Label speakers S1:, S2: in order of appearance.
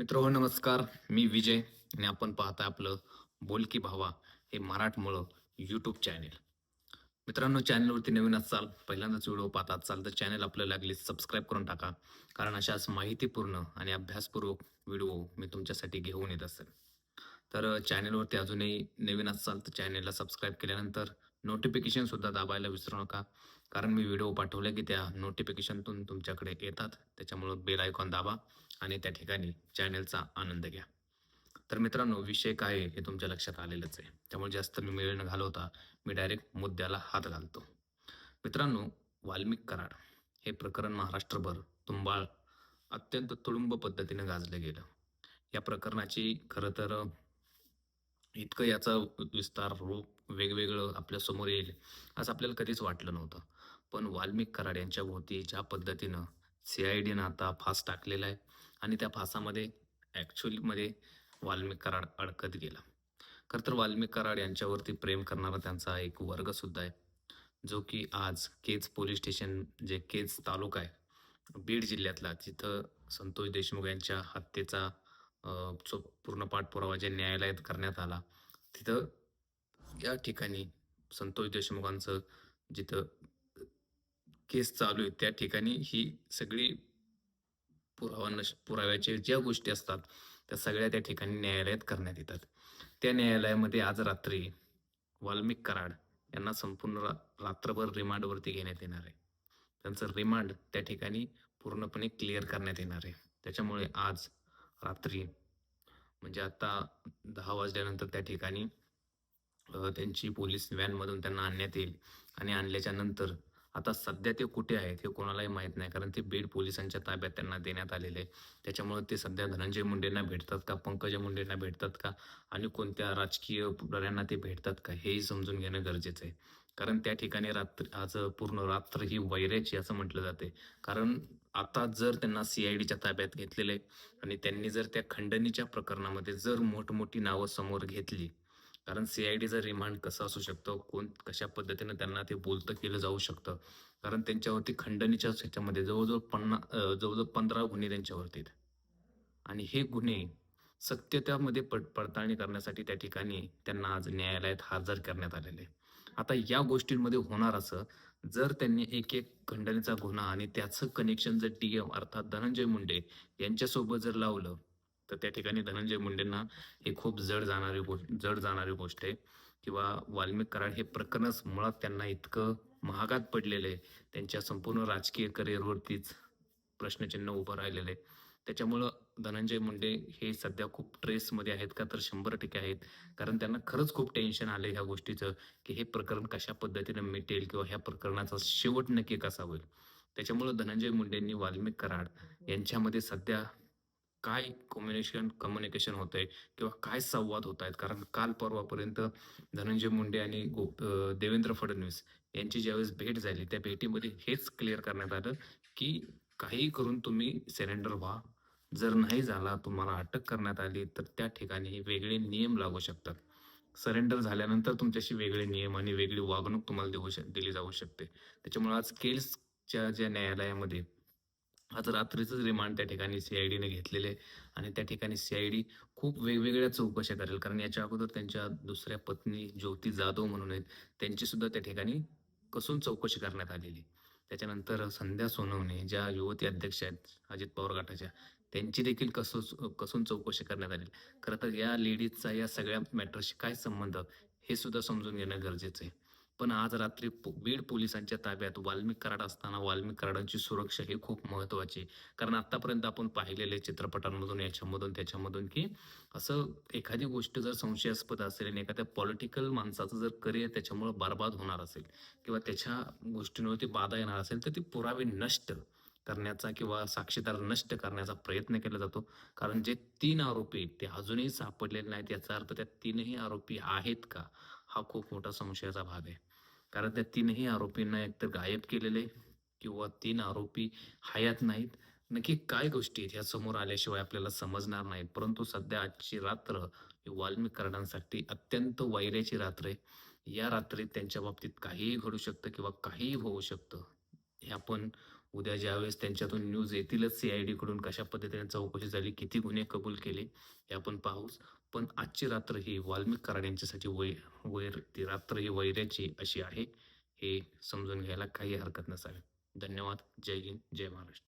S1: मित्र हो नमस्कार. मी विजय आणि आपण पाहता आपलं बोल की भावा हे मराठमोळं यूट्यूब चॅनेल मित्रांनो चॅनलवरती नवीन असाल पहिल्यांदाच व्हिडिओ पाहत असाल तर चॅनल आपल्याला लागली सबस्क्राईब करून टाका. कारण अशाच माहितीपूर्ण आणि अभ्यासपूर्वक व्हिडिओ मी तुमच्यासाठी घेऊन येत असेल. तर चॅनेलवरती अजूनही नवीन असाल तर चॅनेलला सबस्क्राईब केल्यानंतर नोटिफिकेशन सुद्धा दाबायला विसरू नका. कारण मी व्हिडिओ पाठवले की त्या नोटिफिकेशनतून तुमच्याकडे येतात. त्याच्यामुळं बेल आयकॉन दाबा. आणि त्या ठिकाणी चॅनलचा आनंद घ्या. तर मित्रांनो विषय काय आहे हे तुमच्या लक्षात आलेलंच आहे. त्यामुळे जास्त मी वेळ न घालवता मी डायरेक्ट मुद्द्याला हात घालतो. मित्रांनो वाल्मिक कराड हे प्रकरण महाराष्ट्रभर तुंबाळ अत्यंत तुडुंब पद्धतीने गाजलं गेलं. या प्रकरणाची खरं तर इतकं याचा विस्तार रूप वेगवेगळं आपल्यासमोर येईल असं आपल्याला कधीच वाटलं नव्हतं. पण वाल्मिक कराड यांच्या भोवती ज्या पद्धतीनं सी आय डीनं आता फास टाकलेला आहे आणि त्या फासामध्ये ॲक्च्युअलीमध्ये वाल्मिक कराड अडकत गेला. खरं तर वाल्मिक कराड यांच्यावरती प्रेम करणारा त्यांचा एक वर्गसुद्धा आहे. जो की आज केज पोलीस स्टेशन जे केज तालुका आहे बीड जिल्ह्यातला तिथं संतोष देशमुख यांच्या हत्येचा जो पूर्ण पाठपुरावा जे न्यायालयात करण्यात आला तिथं या ठिकाणी संतोष देशमुखांचं जिथं केस चालू आहे त्या ठिकाणी ही सगळी पुरावा नश पुराव्याचे ज्या गोष्टी असतात त्या सगळ्या त्या ठिकाणी न्यायालयात करण्यात येतात. त्या न्यायालयामध्ये आज रात्री वाल्मिक कराड यांना संपूर्ण रा रात्रभर रिमांडवरती घेण्यात येणार आहे. त्यांचं रिमांड त्या ठिकाणी पूर्णपणे क्लिअर करण्यात येणार आहे. त्याच्यामुळे आज रात्री म्हणजे आता दहा वाजल्यानंतर त्या ठिकाणी त्यांची पोलीस व्हॅनमधून त्यांना आणण्यात येईल आणि आणल्याच्या नंतर आता सध्या ते कुठे आहेत हे कोणालाही माहीत नाही. कारण ते बीड पोलिसांच्या ताब्यात त्यांना देण्यात आलेले आहे त्याच्यामुळे ते सध्या धनंजय मुंडेंना भेटतात का? पंकजा मुंडेंना भेटतात का? आणि कोणत्या राजकीय पुढाऱ्यांना ते भेटतात का? हेही समजून घेणं गरजेचं आहे. कारण त्या ठिकाणी रात्र आज पूर्ण रात्र ही वैराची असं म्हटलं जाते. कारण आता जर त्यांना सी आय डीच्या ताब्यात घेतलेलं आहे आणि त्यांनी जर त्या खंडणीच्या प्रकरणामध्ये जर मोठमोठी नावं समोर घेतली कारण सी आय डीचं रिमांड कसं असू शकतं? कोण कशा पद्धतीनं त्यांना ते बोलतं केलं जाऊ शकतं? कारण त्यांच्यावरती खंडणीच्या ह्याच्यामध्ये जवळजवळ पन्ना जवळजवळ पंधरा गुन्हे त्यांच्यावरती आहेत. आणि हे गुन्हे सत्यतामध्ये पड पडताळणी करण्यासाठी त्या ठिकाणी त्यांना आज न्यायालयात हजर करण्यात आलेले आहे. आता या गोष्टींमध्ये होणार असं जर त्यांनी एक एक खंडणीचा गुन्हा आणि त्याचं कनेक्शन जर डी एम अर्थात धनंजय मुंडे यांच्यासोबत जर लावलं तर त्या ठिकाणी धनंजय मुंडेंना हे खूप जड जाणारी गोष्ट जड जाणारी गोष्ट आहे. किंवा वाल्मिक कराड हे प्रकरणच मुळात त्यांना इतकं महागात पडलेलं आहे. त्यांच्या संपूर्ण राजकीय करिअरवरतीच प्रश्नचिन्ह उभं राहिलेलं आहे. त्याच्यामुळं धनंजय मुंडे हे सध्या खूप ट्रेसमध्ये आहेत का तर शंभर टक्के आहेत. कारण त्यांना खरंच खूप टेन्शन आलं ह्या गोष्टीचं की हे प्रकरण कशा पद्धतीनं मिटेल किंवा ह्या प्रकरणाचा शेवट नक्की कसा होईल. त्याच्यामुळं धनंजय मुंडेंनी वाल्मिक कराड यांच्यामध्ये सध्या काय कम्युनिकेशन कम्युनिकेशन होत आहे किंवा काय संवाद होत आहेत कारण काल परवापर्यंत धनंजय मुंडे आणि गो देवेंद्र फडणवीस यांची ज्यावेळेस भेट झाली त्या भेटीमध्ये हेच क्लिअर करण्यात आलं की काही करून तुम्ही सरेंडर व्हा. जर नाही झाला तुम्हाला अटक करण्यात आली तर त्या ठिकाणी वेगळे नियम लागू शकतात. सरेंडर झाल्यानंतर तुमच्याशी वेगळे नियम आणि वेगळी वागणूक तुम्हाला देऊ शक दिली जाऊ शकते. त्याच्यामुळे आज केल्सच्या ज्या न्यायालयामध्ये आज रात्रीचंच रिमांड त्या ठिकाणी सीआयडीने घेतलेले आहे. आणि त्या ठिकाणी सीआयडी खूप वेगवेगळ्या चौकशा करेल. कारण याच्या अगोदर त्यांच्या दुसऱ्या पत्नी ज्योती जाधव म्हणून आहेत. त्यांची सुद्धा त्या ठिकाणी कसून चौकशी करण्यात आलेली. त्याच्यानंतर संध्या सोनवणे ज्या युवती अध्यक्ष आहेत अजित पवार गटाच्या त्यांची देखील कसो कसून चौकशी करण्यात आली खरं तर या लेडीजचा या सगळ्या मॅटरशी काय संबंध हे सुद्धा समजून घेणं गरजेचं आहे. पण आज रात्री बीड पोलिसांच्या ताब्यात वाल्मिक कराड असताना वाल्मिक कराडांची सुरक्षा ही खूप महत्वाची आहे. कारण आतापर्यंत आपण पाहिलेले चित्रपटांमधून याच्यामधून त्याच्यामधून की असं एखादी गोष्ट जर संशयास्पद असेल आणि एखाद्या पॉलिटिकल माणसाचं जर करिअर त्याच्यामुळे बर्बाद होणार असेल किंवा त्याच्या गोष्टींवरती बाधा येणार असेल तर ती पुरावे नष्ट करण्याचा किंवा साक्षीदार नष्ट करण्याचा प्रयत्न केला जातो. कारण जे तीन आरोपी ते अजूनही सापडलेले नाहीत याचा अर्थ त्या तीनही आरोपी आहेत का? हा खूप मोठा संशयाचा भाग आहे. कारण त्या तीनही आरोपींना एकतर गायब केलेले किंवा तीन आरोपी हयात नाहीत. नक्की काय गोष्टी आहेत ह्या समोर आल्याशिवाय आपल्याला समजणार नाहीत. परंतु सध्या आजची रात्र ही वाल्मिकरणांसाठी अत्यंत वैऱ्याची रात्र आहे. या रात्रीत त्यांच्या बाबतीत काहीही घडू शकतं किंवा काहीही होऊ शकतं. हे आपण उद्या ज्यावेळेस त्यांच्यातून न्यूज येतीलच सी आय डीकडून कशा पद्धतीने चौकशी झाली किती गुन्हे कबूल केले हे आपण पाहूच. पण आजची रात्र ही वाल्मिक कराड यांच्यासाठी वै वैर ती रात्र ही वैराची अशी आहे. हे समजून घ्यायला काही हरकत नसावी. धन्यवाद. जय हिंद. जय महाराष्ट्र.